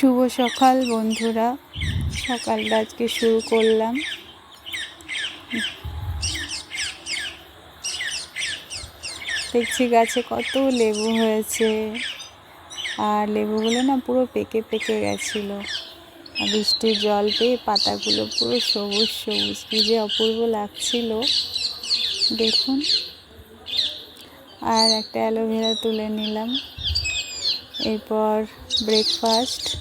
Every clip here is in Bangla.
শুভ সকাল বন্ধুরা। সকালটা আজকে শুরু করলাম। দেখছি গাছে কত লেবু হয়েছে। আর লেবুগুলো না পুরো পেকে পেকে গেছিল। বৃষ্টির জল পেয়ে পাতাগুলো পুরো সবুজ সবুজ। কী যে অপূর্ব লাগছিল। দেখুন। আর একটা অ্যালোভেরা তুলে নিলাম। এরপর ব্রেকফাস্ট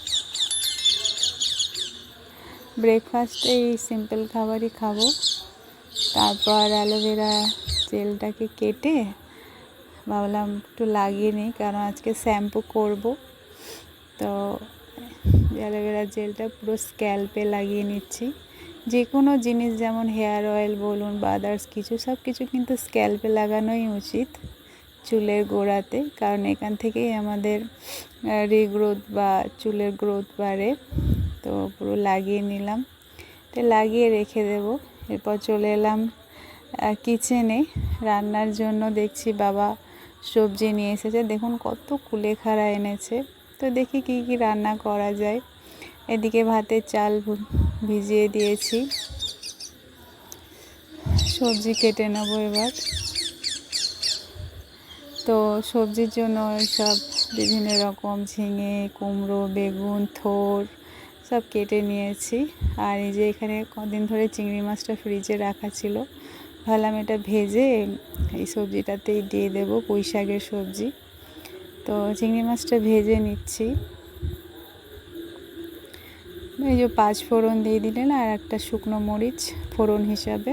ব্রেকফাস্টে এই সিম্পল খাবারই খাব। তারপর অ্যালোভেরা জেলটাকে কেটে ভাবলাম একটু লাগিয়ে নিই, কারণ আজকে শ্যাম্পু করব। তো অ্যালোভেরা জেলটা পুরো স্ক্যাল্পে লাগিয়ে নিচ্ছি। যে কোনো জিনিস যেমন হেয়ার অয়েল বলুন বা আদার্স কিছু সব কিছু কিন্তু স্ক্যাল্পে লাগানোই উচিত চুলের গোড়াতে, কারণ এখান থেকেই আমাদের রিগ্রোথ বা চুলের গ্রোথ বাড়ে। তো পুরো লাগিয়ে নিলাম। তো লাগিয়ে রেখে দেব। এরপর চলে এলাম কিচেনে রান্নার জন্য দেখছি বাবা সবজি নিয়ে এসেছে। দেখুন কত কুলেখাড়া এনেছে। তো দেখি কি কি রান্না করা যায়। এদিকে ভাতের চাল ভিজিয়ে দিয়েছি। সবজি কেটে নেব এবার। তো সবজির জন্য সব বিভিন্ন রকম ঝিঙে, কুমড়ো, বেগুন, থোর সব কেটে নিয়েছি। আর এই যে এখানে কদিন ধরে চিংড়ি মাছটা ফ্রিজে রাখা ছিল, ভাবলাম এটা ভেজে এই সবজিটাতেই দিয়ে দেবো, পুঁই শাকের সবজি। তো চিংড়ি মাছটা ভেজে নিচ্ছি। এই যে পাঁচ ফোড়ন দিয়ে দিলেন আর একটা শুকনো মরিচ ফোড়ন হিসাবে।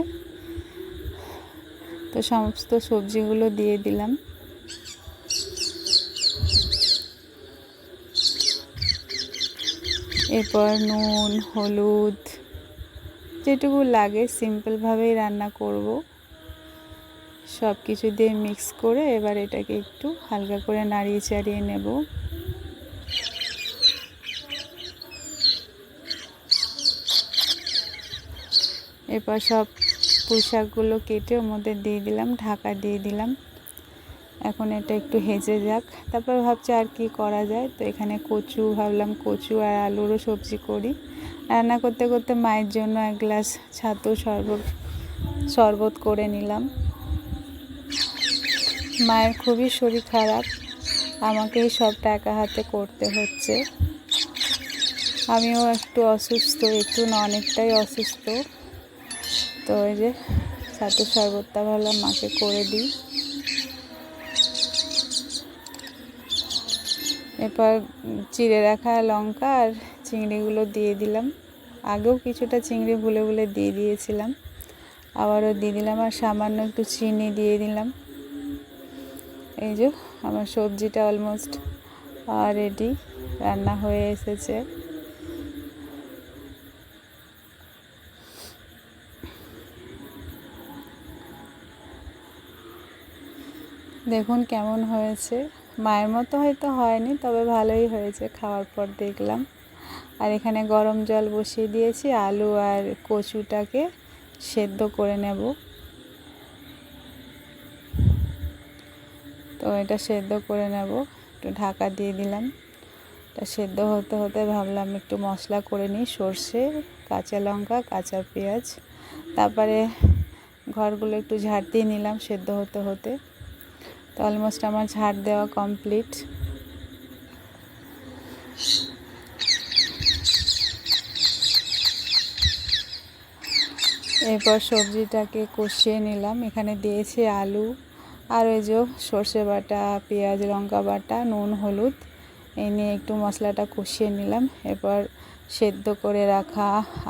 তো সমস্ত সবজিগুলো দিয়ে দিলাম। এরপর নুন, হলুদ, যেটুকু লাগে সিম্পলভাবেই রান্না করব। সব কিছু দিয়ে মিক্স করে এবার এটাকে একটু হালকা করে নাড়িয়ে চাড়িয়ে নেব। এরপর সব পোশাকগুলো কেটে ওর মধ্যে দিয়ে দিলাম, ঢাকা দিয়ে দিলাম। এখন এটা একটু হেজে যাক। তারপর ভাবছি আর কি করা যায়। তো এখানে কচু, ভাবলাম কচু আর আলুরও সবজি করি। রান্না করতে করতে মায়ের জন্য এক গ্লাস ছাতু শরবত শরবত করে নিলাম। মায়ের খুবই শরীর খারাপ। আমাকেই সব টাকা হাতে করতে হচ্ছে। আমিও একটু অসুস্থ, একটু না, অনেকটাই অসুস্থ। তো এই যে ছাতু শরবতটা ভাবলাম মাকে করে দিই। এরপর চিড়ে রাখা লঙ্কা আর চিংড়িগুলো দিয়ে দিলাম। আগেও কিছুটা চিংড়ি ভুলে ভুলে দিয়ে দিয়েছিলাম। আবারও দিয়ে দিলাম আর সামান্য একটু চিনি দিয়ে দিলাম। এই যে আমার সবজিটা অলমোস্ট রেডি রান্না হয়ে এসেছে। দেখুন কেমন হয়েছে। মায়ের মতো হয়তো হয়নি, তবে ভালোই হয়েছে খাওয়ার পর দেখলাম। আর এখানে গরম জল বসিয়ে দিয়েছি, আলু আর কচুটাকে সেদ্ধ করে নেব। তো এটা সেদ্ধ করে নেব, একটু ঢাকা দিয়ে দিলাম। এটা সেদ্ধ হতে হতে ভাবলাম একটু মশলা করে নিই, সর্ষে, কাঁচা লঙ্কা, কাঁচা পেঁয়াজ। তারপরে ঘরগুলো একটু ঝাড় দিয়ে নিলাম সেদ্ধ হতে হতে। তো অলমোস্ট আমার ঝাড় দেওয়া কমপ্লিট এরপর সবজিটাকে কষিয়ে নিলাম। এখানে দিয়েছি আলু, আর ওই যে সর্ষে বাটা, পেঁয়াজ, লঙ্কা বাটা, নুন, হলুদ। এই নিয়ে একটু মশলাটা কষিয়ে নিলাম। এরপর সেদ্ধ করে রাখা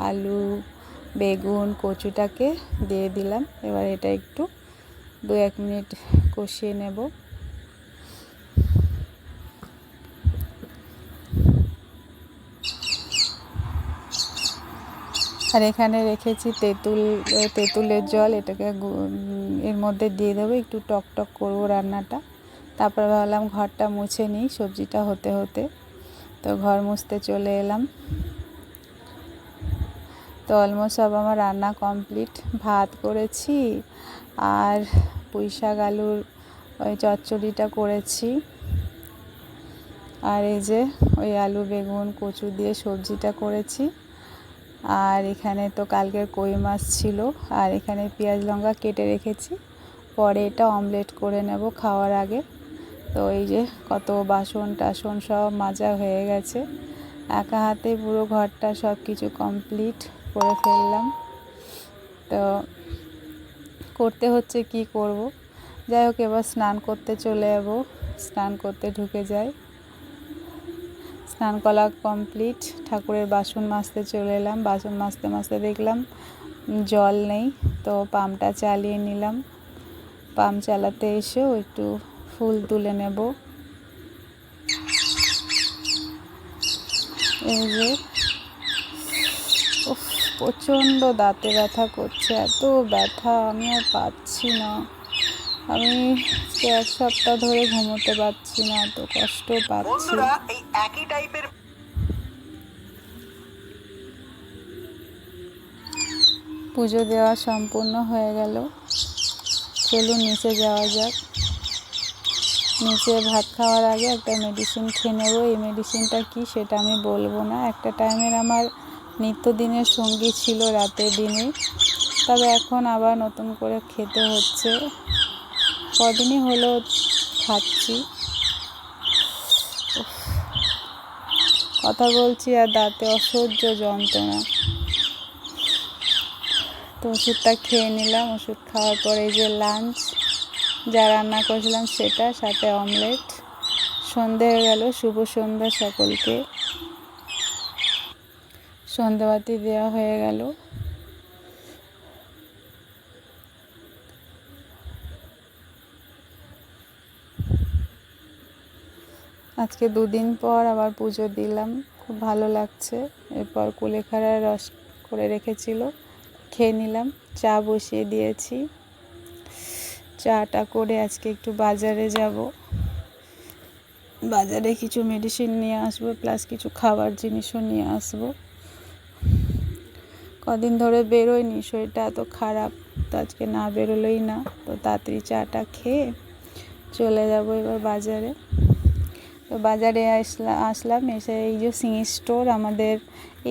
আলু, বেগুন, কচুটাকে দিয়ে দিলাম। এবার এটা একটু দু এক মিনিট কষিয়ে নেব। আর এখানে রেখেছি তেঁতুল, তেঁতুলের জল, এটাকে এর মধ্যে দিয়ে দেবো, একটু টক টক করব রান্নাটা। তারপর ভাবলাম ঘরটা মুছে নিই, সবজিটা হতে হতে। তো ঘর মুছতে চলে এলাম। তো অলমোস্ট সব আমার রান্না কমপ্লিট। ভাত করেছি, আর পুঁই শাক আলুর ওই চচ্চড়িটা করেছি। আর এই যে ওই আলু, বেগুন, কচু দিয়ে সবজিটা করেছি। আর এখানে তো কালকের কই মাছ ছিল। আর এখানে পেঁয়াজ লঙ্কা কেটে রেখেছি। পরে এটা অমলেট করে নেব খাওয়ার আগে। তো এই যে কত বাসন টাসন সব মাজা হয়ে গেছে। একা হাতে পুরো ঘরটা সব কিছু কমপ্লিট করে ফেললাম। তো করতে হচ্ছে কি করব। যাই হোক, এবার স্নান করতে চলে যাব। স্নান করতে ঢুকে যাই। স্নান করা কমপ্লিট ঠাকুরের বাসন মাজতে চলে এলাম। বাসন মাজতে মাজতে দেখলাম জল নেই, তো পাম্পটা চালিয়ে নিলাম। পাম্প চালাতে এসেও একটু ফুল তুলে নেব। এই যে প্রচণ্ড দাঁতে ব্যথা করছে এত ব্যথা আমি আর পাচ্ছি না। আমি এক সপ্তাহ ধরে ঘুমোতে পারছি না এত কষ্ট পাচ্ছি। বন্ধুরা এই একই টাইপের পুজো দেওয়া সম্পূর্ণ হয়ে গেল। চলুন নিচে যাওয়া যাক। নিচে ভাত খাওয়ার আগে একটা মেডিসিন খেয়ে নেব। এই মেডিসিনটা কি সেটা আমি বলব না। একটা টাইমের আমার নিত্যদিনের সঙ্গী ছিল রাতের দিনে। তবে এখন আবার নতুন করে খেতে হচ্ছে। কদিনই হলো খাচ্ছি। কথা বলছি আর দাঁতে অসহ্য যন্ত্রণা। তো ওষুধটা খেয়ে নিলাম, ওষুধ খাওয়ার পরে যে লাঞ্চ যা রান্না করেছিলাম সেটা, সাথে অমলেট সন্ধে হয়ে গেল, শুভ সন্ধ্যা সকলকে। সন্ধ্যাবাতি দেওয়া হয়ে গেল। আজকে দুদিন পর আবার পুজো দিলাম, খুব ভালো লাগছে। এরপর কুলেখাড়ার রস করে রেখেছিল, খেয়ে নিলাম, চা বসিয়ে দিয়েছি। চাটা করে আজকে একটু বাজারে যাব। বাজারে কিছু মেডিসিন নিয়ে আসব প্লাস কিছু খাবার জিনিসও নিয়ে আসব। কদিন ধরে বেরোয়নি, শরীরটা এত খারাপ, তো আজকে না বেরোলোই না। তো তাড়াতাড়ি চাটা খেয়ে চলে যাব এবার বাজারে। তো বাজারে আসলাম আসলাম, এসে এই যে সিং স্টোর, আমাদের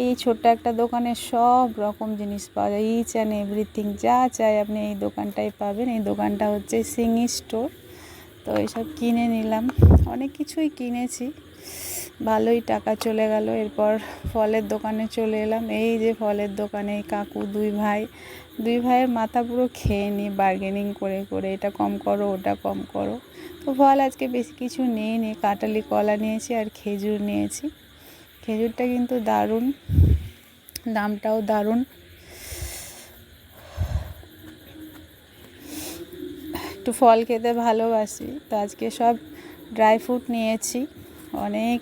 এই ছোট্ট একটা দোকানে সব রকম জিনিস পাওয়া যায়। ইচ অ্যান্ড এভরিথিং যা চাই আপনি এই দোকানটাই পাবেন। এই দোকানটা হচ্ছে সিং স্টোর। তো এইসব কিনে নিলাম। অনেক কিছুই কিনেছি। ভালোই টাকা চলে গেল। এরপর ফলের দোকানে চলে এলাম। এই যে ফলের দোকানে এই কাকু, দুই ভাই, দুই ভাইয়ের মাথা পুরো খেয়ে নি বার্গেনিং করে করে। এটা কম করো, ওটা কম করো। তো ফল আজকে বেশি কিছু নিয়ে নি কাটালি কলা নিয়েছি আর খেজুর নিয়েছি। খেজুরটা কিন্তু দারুণ, দামটাও দারুণ। একটু ফল খেতে ভালোবাসি। তো আজকে সব ড্রাই ফ্রুট নিয়েছি। অনেক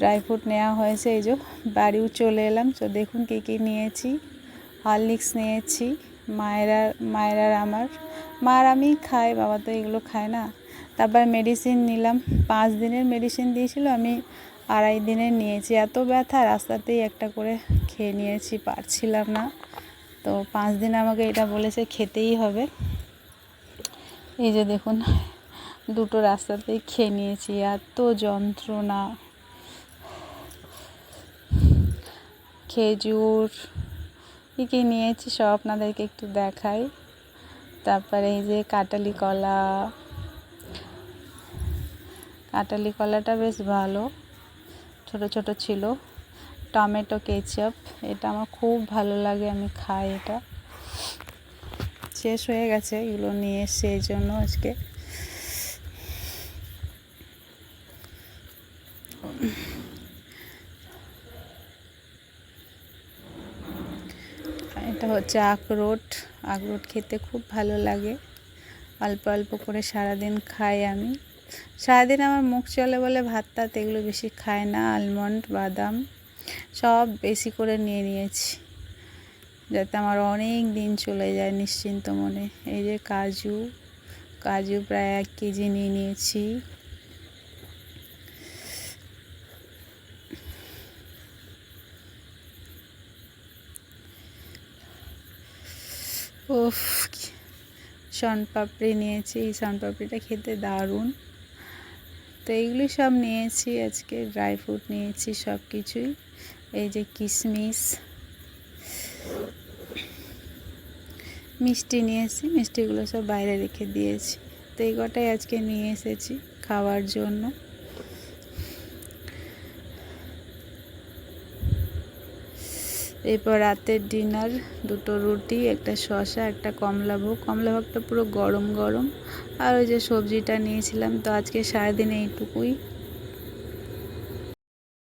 ড্রাই ফ্রুট নেওয়া হয়েছে, এই যে বাড়িও চলে এলাম। তো দেখুন কী কী নিয়েছি, হরলিক্স নিয়েছি, মায়েরা, মায়েরার আমার। মার আমি খাই, বাবা তো এগুলো খায় না। তারপর মেডিসিন নিলাম, পাঁচ দিনের মেডিসিন দিয়েছিল, আমি আড়াই দিনের নিয়েছি। এত ব্যথা, রাস্তাতেই একটা করে খেয়ে নিয়েছি, পারছিলাম না। তো পাঁচ দিন আমাকে এটা বলেছে, খেতেই হবে। এই যে দেখুন, দুটো রাস্তাতেই খেয়ে নিয়েছি, এত যন্ত্রণা। খেজুর, কী কী নিয়েছি সব আপনাদেরকে একটু দেখাই। তারপরে এই যে কাটালি কলা। কাটালি কলাটা বেশ ভালো, ছোট ছোট ছিল। টমেটো কেচাপ, এটা আমার খুব ভালো লাগে, আমি খাই এটা। শেষ হয়ে গেছে এগুলো নিয়ে এসছে এই জন্য আজকে এটা হচ্ছে আখরোট। আখরোট খেতে খুব ভালো লাগে। অল্প অল্প করে সারাদিন খাই আমি। সারাদিন আমার মুখ চলে বলে ভাত টাত এগুলো বেশি খায় না, আলমন্ড, বাদাম সব বেশি করে নিয়ে নিয়েছি। যাতে আমার অনেক দিন চলে যায় নিশ্চিন্ত মনে। এই যে কাজু কাজু প্রায় এক কেজি নিয়ে নিয়েছি। উফ শনপাপড়ি নিয়েছি, এই শনপাপড়িটা খেতে দারুণ। তো এইগুলি সব নিয়েছি, আজকে ড্রাই ফ্রুট নিয়েছি সব কিছুই এই যে কিশমিশ মিষ্টি নিয়েছি, মিষ্টিগুলো সব বাইরে রেখে দিয়েছি। তো এই কটাই আজকে নিয়ে এসেছি খাওয়ার জন্য। এরপর রাতের ডিনার, দুটো রুটি, একটা শশা একটা কমলাভোগ কমলাভোগটা পুরো গরম গরম। আর ওই যে সবজিটা নিয়েছিলাম, তো আজকে সারাদিন এইটুকুই।